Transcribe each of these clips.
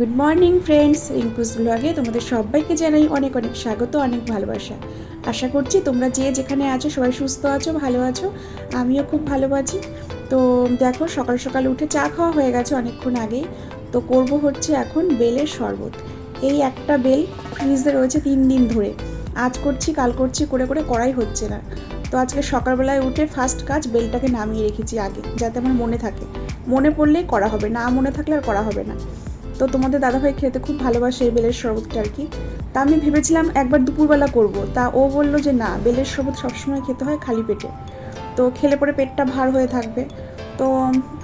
Good morning friends Rinku's ব্লগে তোমাদের সবাইকে জানাই অনেক অনেক স্বাগত, অনেক ভালোবাসা। আশা করছি তোমরা যে যেখানে আছো সবাই সুস্থ আছো, ভালো আছো। আমিও খুব ভালো আছি। তো দেখো, সকাল সকাল উঠে চা খাওয়া হয়ে গেছে অনেকক্ষণ আগেই। তো করব হচ্ছে এখন বেলের শরবত। এই একটা বেল ফ্রিজে রয়েছে তিন দিন ধরে। আজ করছি, কাল করছি, করে করে করাই হচ্ছে না। তো আজকে সকালবেলায় উঠে ফার্স্ট কাজ বেলটাকে নামিয়ে রেখেছি আগে, যাতে আমার মনে থাকে। মনে পড়লেই করা হবে, না মনে থাকলে আর করা হবে না। তো তোমাদের দাদাভাই খেতে খুব ভালোবাসে এই বেলের শরবতটা আর কি। তা আমি ভেবেছিলাম একবার দুপুরবেলা করব। তা ও বলল যে, না, বেলের শরবত সবসময় খেতে হয় খালি পেটে। তো খেলে পরে পেটটা ভার হয়ে থাকবে। তো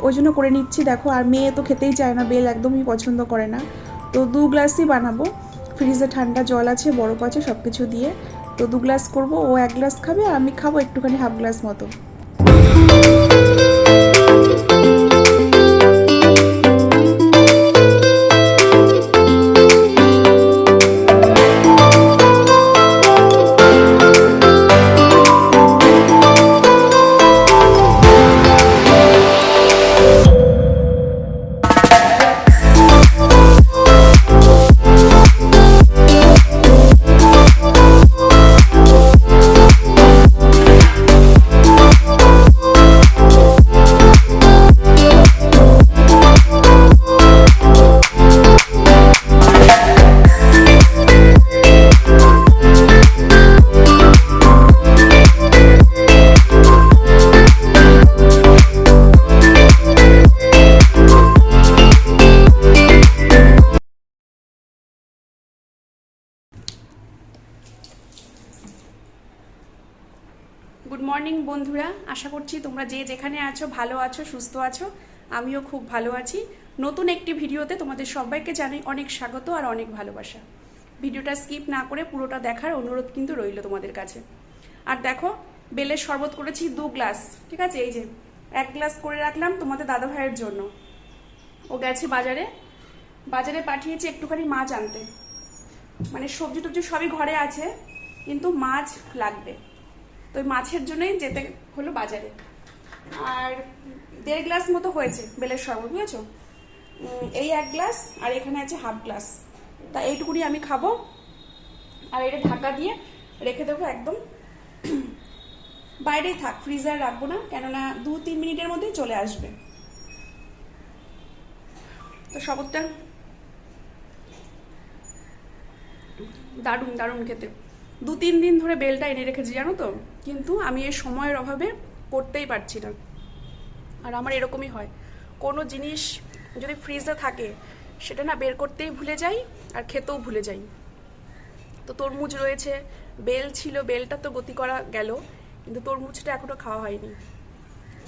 ওই জন্য করে নিচ্ছি। দেখো, আর মেয়ে তো খেতেই চায় না, বেল একদমই পছন্দ করে না। তো দু গ্লাসই বানাবো। ফ্রিজে ঠান্ডা জল আছে, বরফ আছে সব কিছু দিয়ে। তো দু গ্লাস করব, ও এক গ্লাস খাবে আর আমি খাব একটুখানি হাফ গ্লাস মতো। মর্নিং, বন্ধুরা। আশা করছি তোমরা যে যেখানে আছো, ভালো আছো, সুস্থ আছো। আমিও খুব ভালো আছি। নতুন একটি ভিডিওতে তোমাদের সবাইকে জানাই অনেক স্বাগত আর অনেক ভালোবাসা। ভিডিওটা স্কিপ না করে পুরোটা দেখার অনুরোধ কিন্তু রইল তোমাদের কাছে। আর দেখো বেলের শরবত করেছি দু গ্লাস, ঠিক আছে? এই যে, এক গ্লাস করে রাখলাম তোমাদের দাদা ভাইয়ের জন্য। ও গেছে বাজারে। বাজারে পাঠিয়েছি একটুখানি মাছ আনতে। মানে সবজি টবজি সবই ঘরে আছে, কিন্তু মাছ লাগবে। তো ওই মাছের জন্যই যেতে হলো বাজারে। আর দেড় গ্লাস মতো হয়েছে বেলের শরবত, বুঝেছ? এই এক গ্লাস, আর এখানে আছে হাফ গ্লাস। তা এইটুকুনি আমি খাব, আর এটা ঢাকা দিয়ে রেখে দেবো একদম। বাইরেই থাক, ফ্রিজার রাখব না, কেননা দু তিন মিনিটের মধ্যেই চলে আসবে। তো শরবতটা দারুণ দারুণ খেতে। দু তিন দিন ধরে বেলটা এনে রেখেছি, জানো তো? কিন্তু আমি এই সময়ের অভাবে করতেই পারছি না। আর আমার এরকমই হয়। কোনো জিনিস যদি ফ্রিজে থাকে, সেটা না বের করতেই ভুলে যাই আর খেতেও ভুলে যাই। তো তরমুজ রয়েছে। বেল ছিল, বেলটা তো গতি করা গেল, কিন্তু তরমুজটা এখনও খাওয়া হয়নি।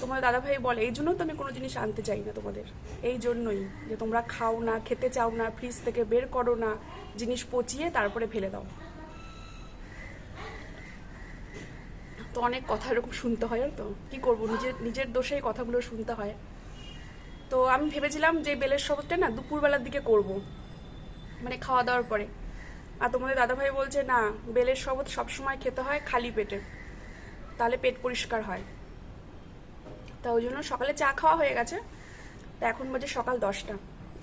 তোমার দাদাভাই বলে, এই জন্য তো আমি কোনো জিনিস আনতে চাই না তোমাদের। এই জন্যই যে তোমরা খাও না, খেতে চাও না ফ্রিজ থেকে বের করো না, জিনিস পচিয়ে তারপরে ফেলে দাও। তো অনেক কথা এরকম শুনতে হয় তো? কি করব? নিজের নিজের দোষেই কথাগুলো শুনতে হয়। তো আমি ভেবেছিলাম যে বেলের শরবতটা না দুপুরবেলার দিকে করব মানে খাওয়া দাওয়ার পরে। আর তোমাদের দাদাভাই বলছে, না, বেলের শরবত সবসময় খেতে হয় খালি পেটে। তাহলে পেট পরিষ্কার হয়। তা ওই জন্য সকালে চা খাওয়া হয়ে গেছে। তা এখন বাজে সকাল দশটা।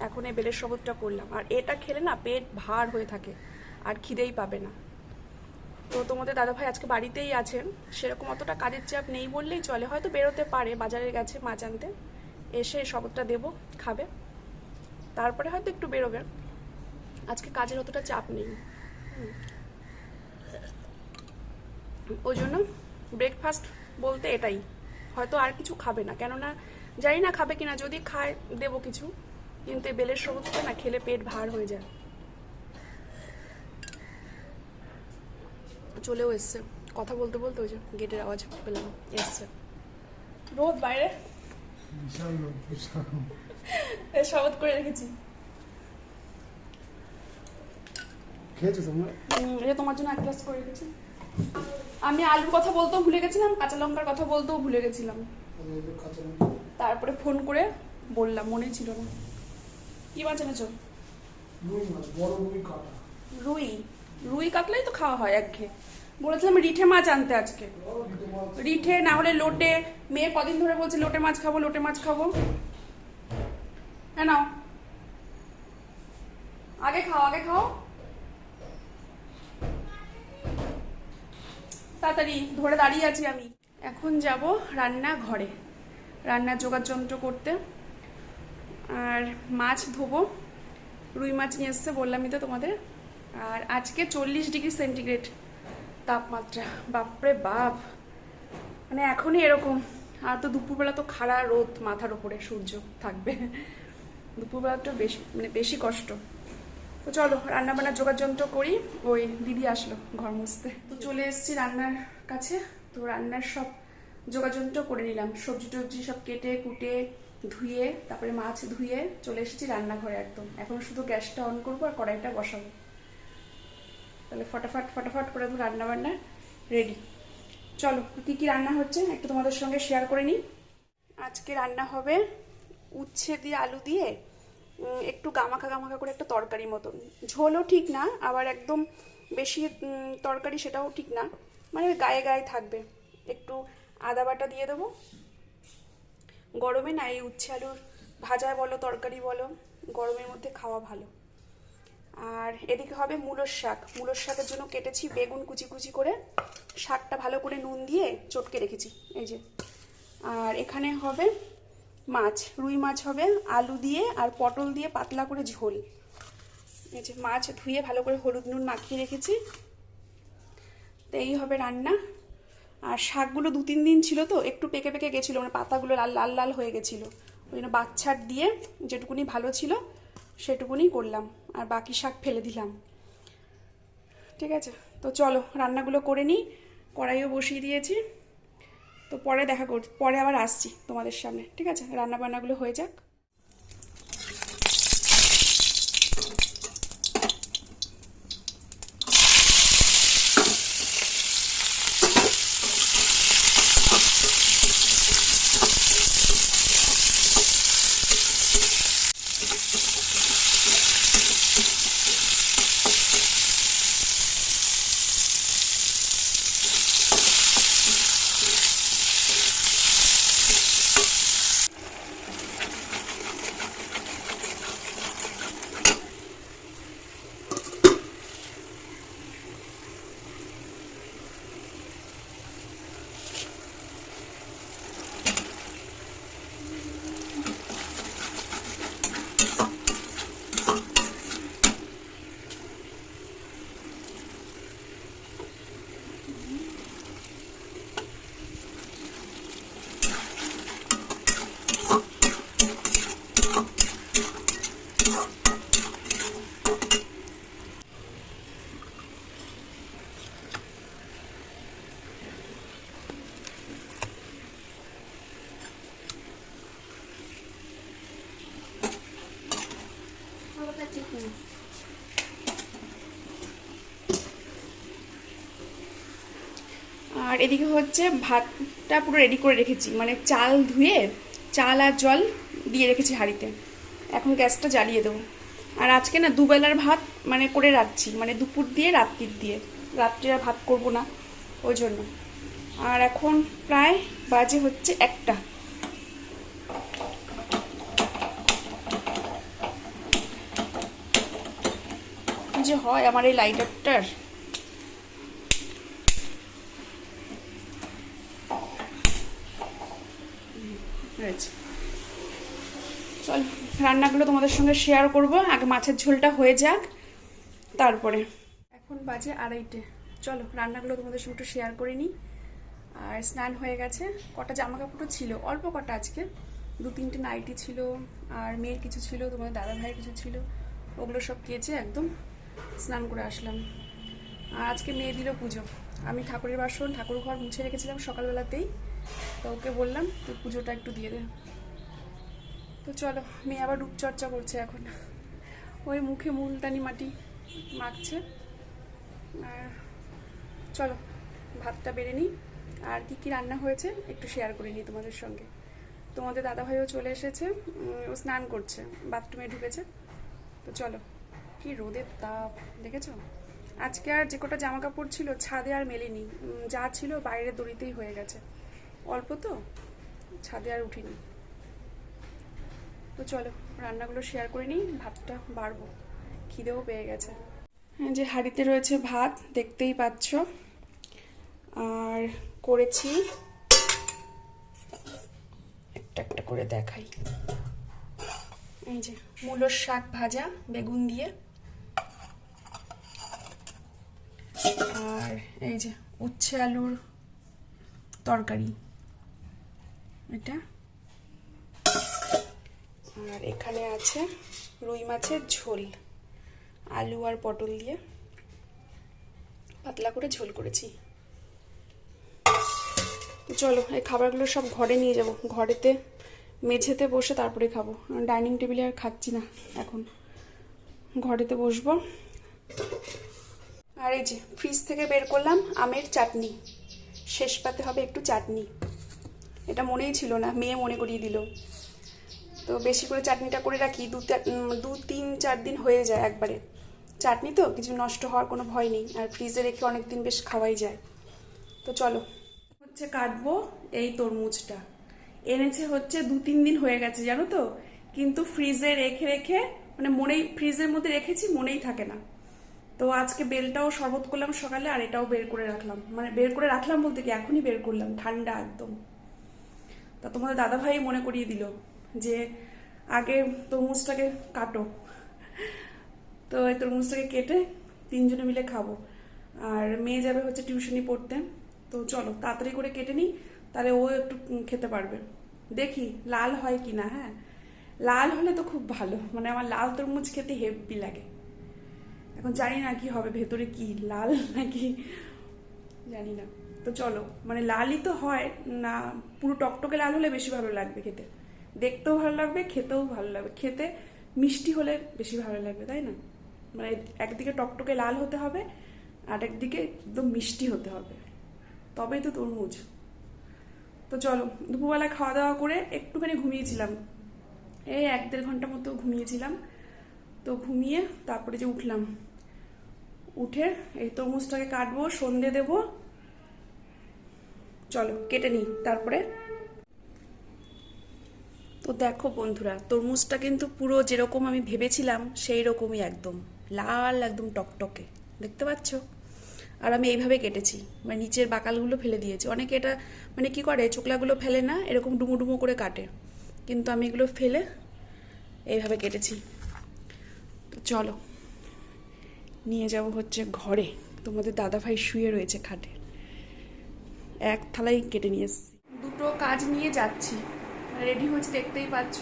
এখন এই বেলের শরবতটা করলাম। আর এটা খেলে না পেট ভার হয়ে থাকে। আর খিদেই পাবে না। তো তোমাদের দাদাভাই আজকে বাড়িতেই আছেন। সেরকম অতটা কাজের চাপ নেই বললেই চলে। হয়তো বেরোতে পারে, বাজারে গেছে মাছ আনতে। এসে শরবতটা দেবো, খাবে। তারপরে হয়তো একটু বেরোবে। আজকে কাজের অতটা চাপ নেই। ওই জন্য ব্রেকফাস্ট বলতে এটাই। হয়তো আর কিছু খাবে না। কেননা জানি না খাবে কিনা। যদি খায়, দেবো কিছু। কিন্তু বেলের শরবতটা না খেলে পেট ভার হয়ে যায়। চলেও এসছে। কথা বলতে বলতে ওই যে গেটের আওয়াজ পেলাম। এসছে। রোদ বাইরে? শরবত করে রেখেছি। খেয়েছো তোমরা? এটা তোমার জন্য এক গ্লাস করে রেখেছি। আমি আলুর কথা বলতেও ভুলে গেছিলাম কাঁচা লঙ্কার কথা বলতেও ভুলে গেছিলাম। তারপরে ফোন করে বললাম মনে ছিল না। কি মাছ এনেছো? রুই মাছ বড় রুই কাটা? রুই কাতলাই তো খাওয়া হয় একঘেয়ে বলেছিলাম রিঠে মাছ আনতে আজকে। রিঠে না হলে লোটে। মেয়ে কদিন ধরে বলছে, লোটে মাছ খাব, লোটে মাছ খাব। হ্যাঁ নাও। আগে খাও আগে খাও। তাড়াতাড়ি, ধরে দাঁড়িয়ে আছি আমি। এখন যাব রান্না ঘরে রান্নার জোগাড় যন্ত্র করতে। আর মাছ ধোবো। রুই মাছ নিয়ে এসছে, বললামই তো তোমাদের। আর আজকে চল্লিশ ডিগ্রি সেন্টিগ্রেড তাপমাত্রা। বাপরে বাপ। মানে এখনই এরকম। আর তো দুপুরবেলা তো খাড়া রোদ মাথার ওপরে, সূর্য থাকবে। দুপুরবেলাটা বেশি মানে বেশি কষ্ট। তো চলো রান্না বান্নার জোগাড় যন্ত্র করি। ওই দিদি আসলো ঘর মুছতে। তো চলে এসেছি রান্নার কাছে। তো রান্নার সব জোগাড় যন্ত্র করে নিলাম। সবজি টবজি সব কেটে, কুটে, ধুয়ে, তারপরে মাছ ধুয়ে চলে এসেছি রান্নাঘরে একদম। এখন শুধু গ্যাসটা অন করব আর কড়াইটা বসাবো। তাহলে ফটাফট ফটাফট করে তো রান্না বান্না রেডি চলো, কি কি রান্না হচ্ছে একটু তোমাদের সঙ্গে শেয়ার করে নিই। আজকে রান্না হবে উচ্ছে দিয়ে আলু দিয়ে একটু গামাখা গামাখা করে একটা তরকারি মতন। ঝোলও ঠিক না, আবার একদম বেশি তরকারি সেটাও ঠিক না। মানে গায়ে গায়ে থাকবে। একটু আদা বাটা দিয়ে দেবো। গরমে না এই উচ্ছে আলুর ভাজা বলো, তরকারি বলো, গরমের মধ্যে খাওয়া ভালো। আর এদিকে হবে মূলোর শাক। মূলোর শাকের জন্য কেটেছি বেগুন কুচি কুচি করে। শাকটা ভালো করে নুন দিয়ে চটকে রেখেছি। এই যে। আর এখানে হবে মাছ। রুই মাছ হবে, আলু দিয়ে আর পটল দিয়ে পাতলা করে ঝোল। এই যে মাছ ধুয়ে ভালো করে হলুদ নুন মাখিয়ে রেখেছি। তো এই হবে রান্না। আর শাকগুলো দু তিন দিন ছিল তো, একটু পেকে পেকে গেছিল মানে পাতাগুলো লাল লাল লাল হয়ে গেছিল। ওই জন্য বাচ্চার দিয়ে যেটুকুনি ভালো ছিল সেটুকুনি করলাম, আর বাকি শাক ফেলে দিলাম। ঠিক আছে? তো চলো, রান্নাগুলো করে নিই, কড়াইও বসিয়ে দিয়েছি। তো পরে দেখা কর, পরে আবার আসছি তোমাদের সামনে। ঠিক আছে? রান্না বান্নাগুলো হয়ে যাক আর এদিকে হচ্ছে, ভাতটা পুরো রেডি করে রেখেছি। মানে চাল ধুয়ে, চাল আর জল দিয়ে রেখেছি হাঁড়িতে। এখন গ্যাসটা জ্বালিয়ে দেবো। আর আজকে না দুবেলার ভাত মানে করে রাখছি মানে দুপুর দিয়ে, রাত্রির দিয়ে। রাত্রে আর ভাত করব না, ওই জন্য। আর এখন প্রায় বাজে হচ্ছে একটা। যে হয় আমার এই লাইটারটার হয়েছে চল, রান্নাগুলো তোমাদের সঙ্গে শেয়ার করব। আগে মাছের ঝোলটা হয়ে যাক, তারপরে। এখন বাজে আড়াইটে। চলো, রান্নাগুলো তোমাদের সঙ্গে একটু শেয়ার করে নিই। আর স্নান হয়ে গেছে। কটা জামা কাপড়ও ছিল, অল্প কটা আজকে। দু তিনটে নাইটি ছিল, আর মেয়ের কিছু ছিল তোমাদের দাদা ভাইয়ের কিছু ছিল। ওগুলো সব কেচে একদম স্নান করে আসলাম। আর আজকে মেয়ে দিল পুজো। আমি ঠাকুরের বাসন ঠাকুর ঘর মুছে রেখেছিলাম সকালবেলাতেই। তো ওকে বললাম তুই পুজোটা একটু দিয়ে দে। তো চলো, মেয়ে আবার রূপচর্চা করছে এখন। ওই মুখে মুলতানি মাটি মাখছে। আর চলো, ভাতটা বেড়ে নিই। আর কি কি রান্না হয়েছে একটু শেয়ার করে নিই তোমাদের সঙ্গে। তোমাদের দাদাভাইও চলে এসেছে ও স্নান করছে বাথরুমে ঢুকেছে। তো চলো, কি রোদের তাপ, দেখেছ? আজকে আর যে কটা জামা কাপড় ছিল, ছাদে আর মেলেনি। যা ছিল বাইরের দড়িতেই হয়ে গেছে। অল্প তো, ছাদে আর উঠিনি। তো চলো, রান্নাগুলো শেয়ার করে নিই, ভাতটা বাড়বো, খিদেও পেয়ে গেছে। যে হাঁড়িতে রয়েছে ভাত, দেখতেই পাচ্ছ। আর করেছি, একটা একটা করে দেখাই। এই যে মূলোর শাক ভাজা, বেগুন দিয়ে। আর এই যে উচ্ছে আলুর তরকারি। এটা। আর এখানে আছে রুই মাছের ঝোল, আলু আর পটল দিয়ে। পাতলা করে ঝোল করেছি। চলো, এই খাবারগুলো সব ঘরে নিয়ে যাব। ঘরেতে, মেঝেতে বসে তারপরে খাব। ডাইনিং টেবিলে আর খাচ্ছি না এখন। ঘরেতে বসবো। আর এই যে ফ্রিজ থেকে বের করলাম আমের চাটনি। শেষ পাতে হবে একটু চাটনি। এটা মনেই ছিল না, মেয়ে মনে করিয়ে দিল। তো বেশি করে চাটনিটা করে রাখি, দু দু, তিন, চার দিন হয়ে যায় একবারে। চাটনি তো, কিছু নষ্ট হওয়ার কোনো ভয় নেই, আর ফ্রিজে রেখে অনেক দিন বেশ খাওয়াই যায়। তো চলো। হচ্ছে কাটবো এই তরমুজটা। এনেছে হচ্ছে দু, তিন দিন হয়ে গেছে, জানো তো? কিন্তু ফ্রিজে রেখে রেখে মানে মনেই, ফ্রিজের মধ্যে রেখেছি, মনেই থাকে না। তো আজকে বেলটাও শরবত করলাম সকালে, আর এটাও বের করে রাখলাম। মানে বের করে রাখলাম বলতে কি, এখনই বের করলাম, ঠান্ডা একদম। তা তোমাদের দাদা ভাই মনে করিয়ে দিল যে আগে তরমুজটাকে কাটো। তো এই তরমুজটাকে কেটে তিনজনে মিলে খাব। আর মেয়ে যাবে হচ্ছে টিউশনি পড়তে। তো চলো, তাড়াতাড়ি করে কেটে নিই, তাহলে ও একটু খেতে পারবে। দেখি, লাল হয় কি না হ্যাঁ? লাল হলে তো খুব ভালো মানে আমার লাল তরমুজ খেতে হেভি লাগে। এখন জানি না কি হবে, ভেতরে কি লাল নাকি, জানি না। তো চলো মানে লালই তো হয়, না, পুরো টকটকে লাল হলে বেশি ভালো লাগবে খেতে। দেখতেও ভালো লাগবে, খেতেও ভালো লাগবে। খেতে মিষ্টি হলে বেশি ভালো লাগবে, তাই না? মানে একদিকে টকটকে লাল হতে হবে, আর একদিকে একদম মিষ্টি হতে হবে। তবেই তো তরমুজ। তো চলো, দুপুরবেলা খাওয়া দাওয়া করে একটুখানি ঘুমিয়েছিলাম। এই এক দেড় ঘণ্টা মতো ঘুমিয়েছিলাম। তো ঘুমিয়ে তারপরে যে উঠলাম। উঠে এই তরমুজটাকে কাটবো, সন্ধে দেবো চলো, কেটে নিই, তারপরে? তো দেখো বন্ধুরা, তরমুজটা কিন্তু পুরো যেরকম আমি ভেবেছিলাম সেই রকমই একদম। লাল একদম টকটকে, দেখতে পাচ্ছ? আর আমি এইভাবে কেটেছি মানে নিচের বাকালগুলো ফেলে দিয়েছি। অনেকে এটা মানে কি করে চোকলাগুলো ফেলে না, এরকম ডুমো ডুমো করে কাটে। কিন্তু আমি এগুলো ফেলে এইভাবে কেটেছি। তো চলো, নিয়ে যাব হচ্ছে ঘরে। তোমাদের দাদা ভাই শুয়ে রয়েছে খাটে। এক থালাই কেটে নিয়ে এসেছি। দুটো কাজ নিয়ে যাচ্ছি। রেডি হচ্ছে দেখতেই পাচ্ছ।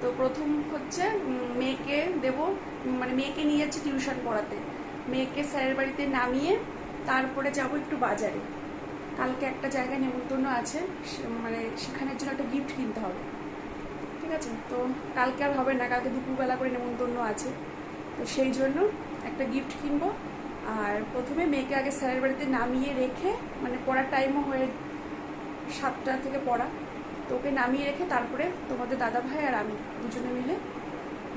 তো প্রথম হচ্ছে মেয়েকে দেব মানে মেয়েকে নিয়ে যাচ্ছি টিউশন পড়াতে। মেয়েকে স্যারের বাড়িতে নামিয়ে তারপরে যাব একটু বাজারে। কালকে একটা জায়গায় নেমন্তন্ন আছে মানে সেখানের জন্য একটা গিফট কিনতে হবে। ঠিক আছে? তো কালকে আর হবে না, কালকে দুপুরবেলা করে নেমন্তন্ন আছে। তো সেই জন্য একটা গিফট কিনবো। আর প্রথমে মেয়েকে আগে স্যারের বাড়িতে নামিয়ে রেখে মানে পড়ার টাইমও হয়ে সাতটা থেকে পড়া, তো ওকে নামিয়ে রেখে তারপরে তোমাদের দাদা ভাই আর আমি দুজনে মিলে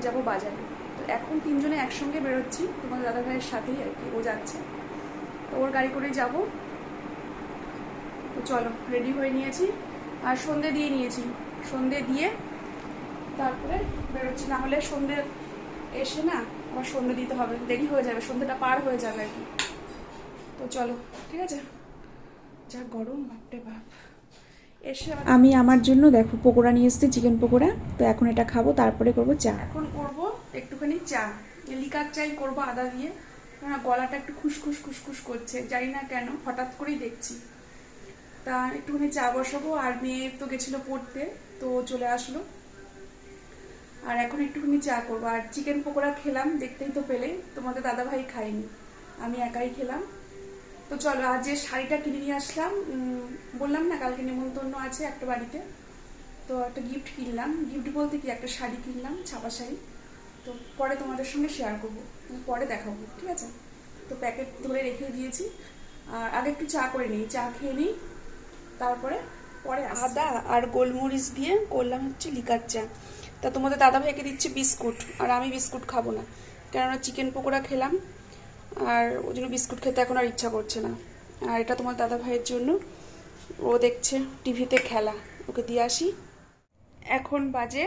যাব বাজারে। তো এখন তিনজনে একসঙ্গে বেরোচ্ছি, তোমাদের দাদা ভাইয়ের সাথেই আর কি, ও যাচ্ছে। তো ওর গাড়ি করে যাব। তো চলো রেডি হয়ে নিয়েছি। আর সন্ধে দিয়ে নিয়েছি। সন্ধে দিয়ে তারপরে বেরোচ্ছি। না হলে সন্ধে এসে না আমার সন্ধে দিতে হবে দেরি হয়ে যাবে সন্ধেটা পার হয়ে যাবে আর কি। তো চলো ঠিক আছে? যা গরম বাপরে বাপ। এসে আমি আমার জন্য দেখো পকোড়া নিয়ে এসেছি চিকেন পকোড়া। তো এখন এটা খাব তারপরে করব চা। এখন করব একটুখানি চা। লিকার চাই করব আদা দিয়ে। কারণ গলাটা একটু খুসখুস খুসখুস করছে। জানি না কেন হঠাৎ করেই দেখছি। তা একটুখানি চা বসাবো। আর মেয়ে তো গেছিল পড়তে তো চলে আসলো। আর এখন একটুখানি চা করব। আর চিকেন পকোড়া খেলাম, দেখতেই তো পেলে। তোমাদের দাদা ভাই খাইনি আমি একাই খেলাম। তো চলো, আজ যে শাড়িটা কিনে নিয়ে আসলাম বললাম না কালকে নেমন্তন্ন আছে একটা বাড়িতে। তো একটা গিফট কিনলাম। গিফট বলতে কি? একটা শাড়ি কিনলাম, ছাপা শাড়ি। তো পরে তোমাদের সঙ্গে শেয়ার করব। পরে দেখাবো, ঠিক আছে? তো প্যাকেট ধরে রেখে দিয়েছি। আর আগে একটু চা করে নিই, চা খেয়ে নিই। তারপরে, পরে আদা আর গোলমরিচ দিয়ে করলাম হচ্ছে লিকার চা। তা তোমাদের দাদা ভাইকে দিচ্ছি বিস্কুট, আর আমি বিস্কুট খাব না। কেননা চিকেন পকোড়া খেলাম, আর ওই জন্য বিস্কুট খেতে এখন আর ইচ্ছা করছে না। আর এটা তোমার দাদা ভাইয়ের জন্য। ও দেখছে টিভিতে খেলা, ওকে দিয়ে আসি। এখন বাজে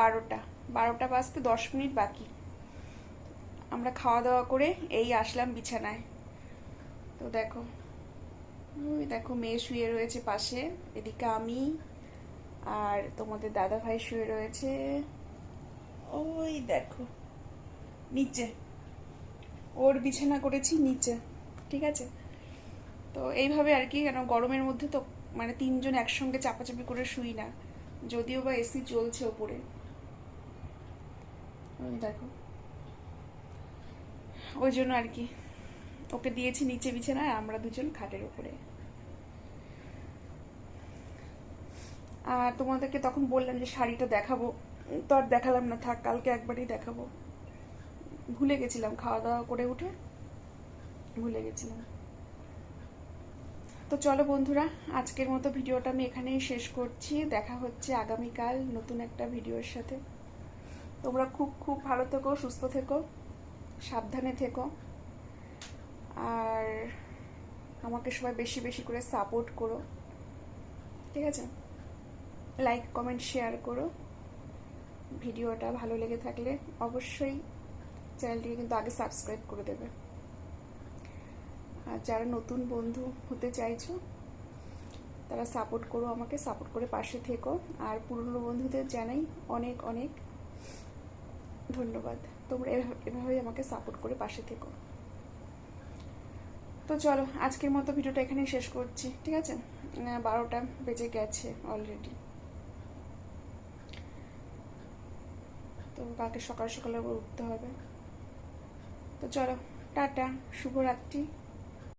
বারোটা বারোটা বাজতে দশ মিনিট বাকি। আমরা খাওয়া দাওয়া করে এই আসলাম বিছানায়। তো দেখো, ওই দেখো মেয়ে শুয়ে রয়েছে পাশে, এদিকে আমি আর তোমাদের দাদা ভাই শুয়ে রয়েছে। ওই দেখো, নিচে। ওর বিছানা করেছি নিচে, ঠিক আছে? তো এইভাবে আর কি, কেন গরমের মধ্যে তো মানে তিনজন একসঙ্গে চাপাচাপি করে শুই না, যদিও বা এসি চলছে ওপরে। ওই দেখো। ওই জন্য আর কি, ওকে দিয়েছি নিচে বিছানায়, আমরা দুজন খাটের উপরে আর তোমাদেরকে তখন বললাম যে শাড়িটা দেখাবো। তো আর দেখালাম না, থাক, কালকে একবারই দেখাবো। ভুলে গেছিলাম, খাওয়া দাওয়া করে উঠে ভুলে গেছিলাম। তো চলো বন্ধুরা, আজকের মতো ভিডিওটা আমি এখানেই শেষ করছি। দেখা হচ্ছে আগামীকাল নতুন একটা ভিডিওর সাথে। তোমরা খুব খুব ভালো থেকো, সুস্থ থেকো, সাবধানে থেকো। আর আমাকে সবাই বেশি বেশি করে সাপোর্ট করো। ঠিক আছে? লাইক, কমেন্ট, শেয়ার করো। ভিডিওটা ভালো লেগে থাকলে অবশ্যই চ্যানেলটিকে কিন্তু আগে সাবস্ক্রাইব করে দেবে। আর যারা নতুন বন্ধু হতে চাইছো, তারা সাপোর্ট করো আমাকে, সাপোর্ট করে পাশে থেকো। আর পুরনো বন্ধুদের জানাই অনেক অনেক ধন্যবাদ। তোমরা এভাবে- এভাবেই আমাকে সাপোর্ট করে পাশে থেকো। তো চলো, আজকের মতো ভিডিওটা এখানেই শেষ করছি, ঠিক আছে? বারোটা বেজে গেছে অলরেডি তো কালকে সকাল সকালে উঠতে হবে। তো চলো টাটা শুভরাত্রি।